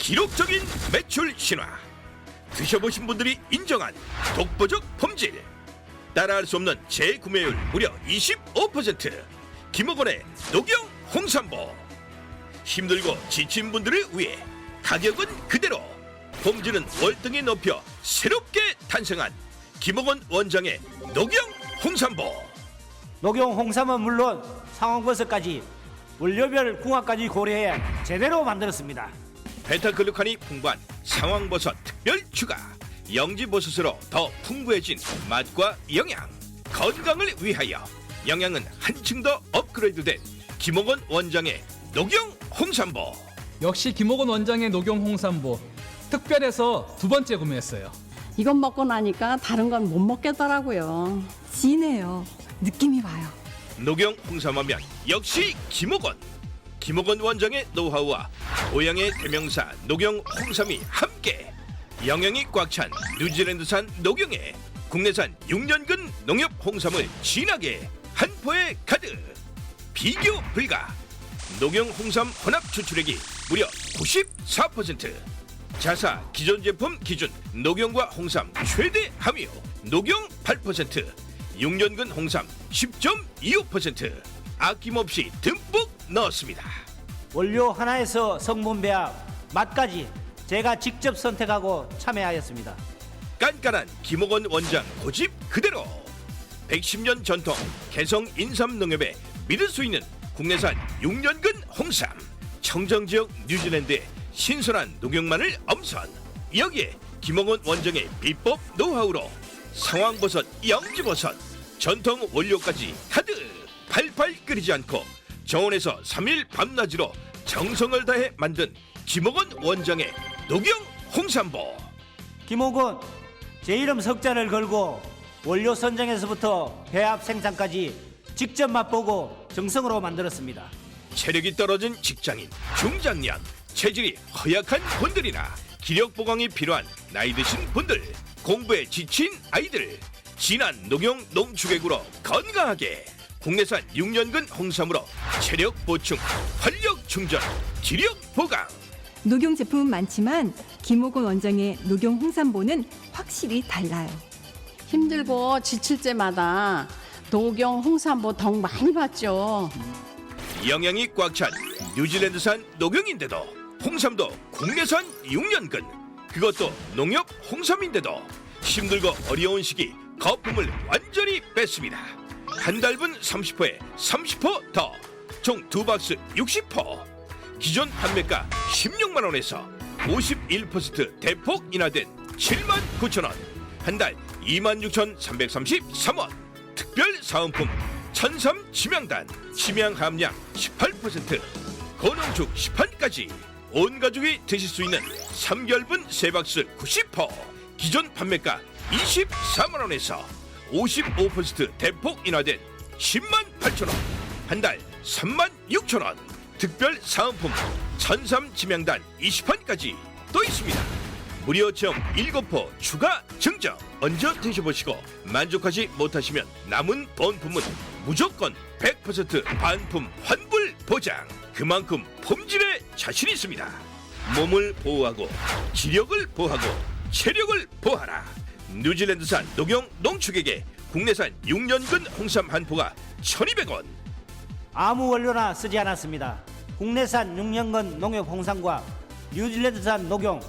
기록적인 매출 신화. 드셔보신 분들이 인정한 독보적 품질. 따라할 수 없는 재구매율 무려 25%. 김호건의 녹용 홍삼보. 힘들고 지친 분들을 위해 가격은 그대로 품질은 월등히 높여 새롭게 탄생한 김호건 원장의 녹용 홍삼보. 녹용 홍삼은 물론 상황버섯까지 원료별 궁합까지 고려해 제대로 만들었습니다. 베타글루칸이 풍부한 상황버섯 특별 추가 영지버섯으로 더 풍부해진 맛과 영양 건강을 위하여 영양은 한층 더 업그레이드된 김홍원 원장의 녹용 홍삼보 역시 김옥원 원장의 녹용 홍삼보 특별해서 두 번째 구매했어요. 이것 먹고 나니까 다른 건 못 먹겠더라고요. 진해요. 느낌이 와요. 녹용 홍삼하면 역시 김홍원 김홍원 원장의 노하우와 고향의 대명사 녹용 홍삼이 함께 영양이 꽉 찬 뉴질랜드산 녹용에 국내산 6년근 농협 홍삼을 진하게 한 포에 가득. 비교 불가. 녹용 홍삼 혼합 추출액이 무려 94% 자사 기존 제품 기준 녹용과 홍삼 최대 함유 녹용 8% 6년근 홍삼 10.25% 아낌없이 듬뿍 넣었습니다. 원료 하나에서 성분 배합, 맛까지 제가 직접 선택하고 참여하였습니다. 깐깐한 김옥원 원장 고집 그대로 110년 전통 개성 인삼 농협에 믿을 수 있는 국내산 6년근 홍삼 청정 지역 뉴질랜드의 신선한 녹용만을 엄선 여기에 김옥원 원장의 비법 노하우로 상황버섯 영지버섯 전통 원료까지 가득 팔팔 끓이지 않고 정원에서 3일 밤낮으로 정성을 다해 만든 김옥원 원장의 녹용 홍삼보 김호곤 제 이름 석자를 걸고 원료 선정에서부터 배합 생산까지 직접 맛보고 정성으로 만들었습니다. 체력이 떨어진 직장인, 중장년, 체질이 허약한 분들이나 기력 보강이 필요한 나이 드신 분들, 공부에 지친 아이들, 진한 녹용 농축액으로 건강하게 국내산 6년근 홍삼으로 체력 보충, 활력 충전, 기력 보강. 녹용 제품은 많지만 김옥원 원장의 녹용 홍삼보는 확실히 달라요. 힘들고 지칠 때마다 녹용 홍삼보 덕 많이 받죠. 영양이 꽉 찬 뉴질랜드산 녹용인데도 홍삼도 국내산 6년근 그것도 농협 홍삼인데도 힘들고 어려운 시기 거품을 완전히 뺐습니다 한 달분 30포에 30%더총 두 박스 60포 기존 판매가 16만 원에서 51% 대폭 인하된 7만 9천 원. 한 달 26,333원. 특별 사은품 천삼 치명단 치명 함량 18% 고농축 10판까지 온 가족이 드실 수 있는 3개월분 세 박스 90% 기존 판매가 24만 원에서 55% 대폭 인하된 10만 8천 원 한 달 3만 6천 원 특별 사은품 천삼 치명단 20판까지 또 있습니다. 무료 체험 7포 추가 증정. 얹어 드셔보시고 만족하지 못하시면 남은 본품은 무조건 100% 반품 환불 보장. 그만큼 품질에 자신 있습니다. 몸을 보호하고 지력을 보호하고 체력을 보호하라 뉴질랜드산 녹용 농축액에 국내산 6년근 홍삼 한 포가 1200원 아무 원료나 쓰지 않았습니다. 국내산 6년근 농협 홍삼과 뉴질랜드산 녹용,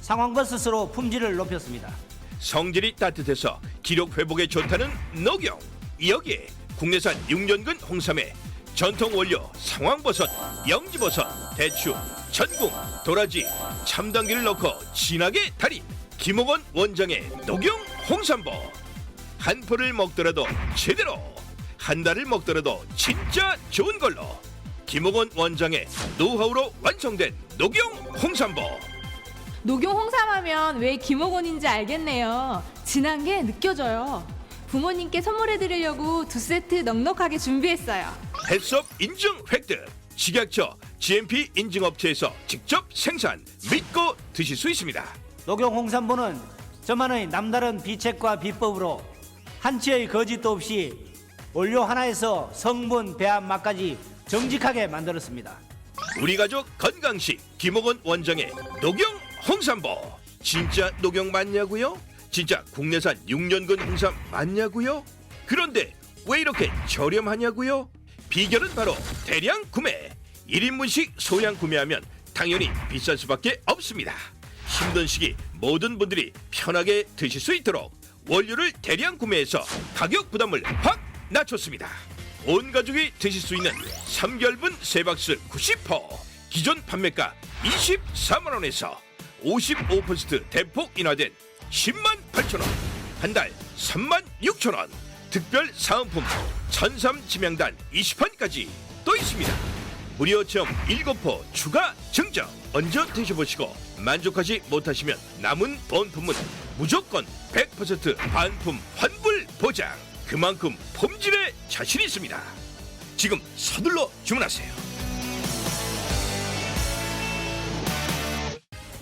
상황버섯으로 품질을 높였습니다. 성질이 따뜻해서 기력 회복에 좋다는 녹용 여기에 국내산 6년근 홍삼에 전통 원료 상황버섯, 영지버섯, 대추, 전궁, 도라지, 참당귀를 넣고 진하게 달인 김옥원 원장의 녹용 홍삼보 한 포를 먹더라도 제대로 한 달을 먹더라도 진짜 좋은 걸로 김옥원 원장의 노하우로 완성된 녹용 홍삼보 녹용 홍삼하면 왜 김옥원인지 알겠네요. 진한 게 느껴져요. 부모님께 선물해 드리려고 두 세트 넉넉하게 준비했어요. 햇섭 인증 획득 식약처 GMP 인증 업체에서 직접 생산 믿고 드실 수 있습니다. 녹용 홍삼보는 저만의 남다른 비책과 비법으로 한치의 거짓도 없이 원료 하나에서 성분 배합 맛까지 정직하게 만들었습니다. 우리 가족 건강식 김옥원 원장의 녹용 홍삼보 진짜 녹용 맞냐고요? 진짜 국내산 6년근 홍삼 맞냐고요? 그런데 왜 이렇게 저렴하냐고요? 비결은 바로 대량 구매 1인분씩 소량 구매하면 당연히 비쌀 수밖에 없습니다 힘든 시기 모든 분들이 편하게 드실 수 있도록 원료를 대량 구매해서 가격 부담을 확 낮췄습니다. 온 가족이 드실 수 있는 삼결분 세 박스 90% 기존 판매가 24만 원에서 55% 대폭 인하된 10만 8천 원, 한 달 3만 6천 원, 특별 사은품 천삼 지명단 20판까지 또 있습니다. 무료 체험 7포 추가 증정 얹어 드셔보시고 만족하지 못하시면 남은 본품은 무조건 100% 반품 환불 보장. 그만큼 품질에 자신 있습니다. 지금 서둘러 주문하세요.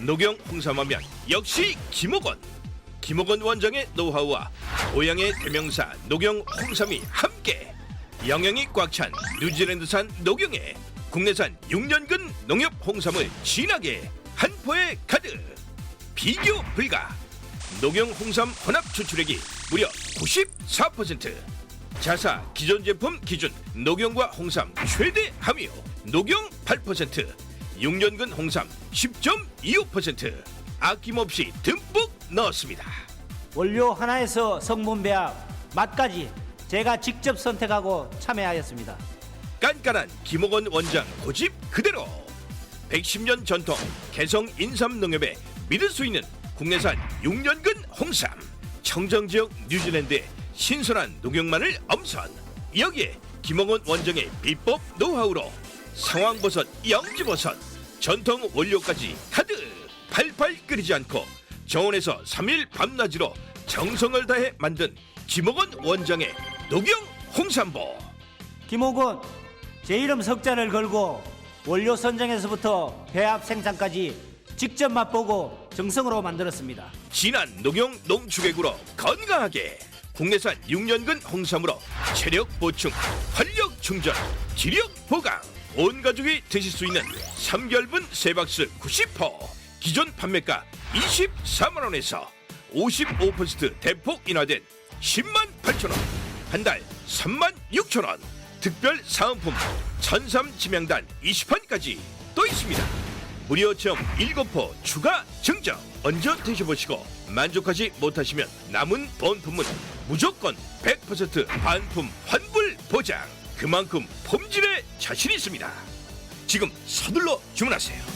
녹용 홍삼하면 역시 김옥원 김옥원 원장의 노하우와 고향의 대명사 녹용 홍삼이 함께 영양이 꽉 찬 뉴질랜드산 녹용에 국내산 6년근 농협 홍삼을 진하게 한 포에 가득 비교 불가. 녹용 홍삼 혼합 추출액이 무려 94% 자사 기존 제품 기준 녹용과 홍삼 최대 함유 녹용 8% 6년근 홍삼 10.25% 아낌없이 듬뿍 넣었습니다. 원료 하나에서 성분 배합, 맛까지 제가 직접 선택하고 참여하였습니다. 깐깐한 김옥원 원장 고집 그대로 110년 전통 개성 인삼 농협에 믿을 수 있는 국내산 6년근 홍삼 청정 지역 뉴질랜드의 신선한 녹용마늘 엄선 여기에 김옥원 원장의 비법 노하우로 상황버섯 영지버섯 전통 원료까지 가득 팔팔 끓이지 않고 정원에서 3일 밤낮으로 정성을 다해 만든 김옥원 원장의 녹용 홍삼보. 김옥은 제 이름 석자를 걸고 원료 선정에서부터 배합 생산까지 직접 맛보고 정성으로 만들었습니다. 진한 녹용 농축액으로 건강하게 국내산 6년근 홍삼으로 체력 보충, 활력 충전, 지력 보강 온 가족이 드실 수 있는 삼결분 세 박스 90% 기존 판매가 24만 원에서 55% 대폭 인하된 10만 8천 원, 한 달 3만 6천 원, 특별 사은품 천삼 지명단 20판까지 또 있습니다. 무료 체험 7포 추가 증정. 얹어 드셔보시고 만족하지 못하시면 남은 본품은 무조건 100% 반품 환불 보장. 그만큼 품질에 자신 있습니다. 지금 서둘러 주문하세요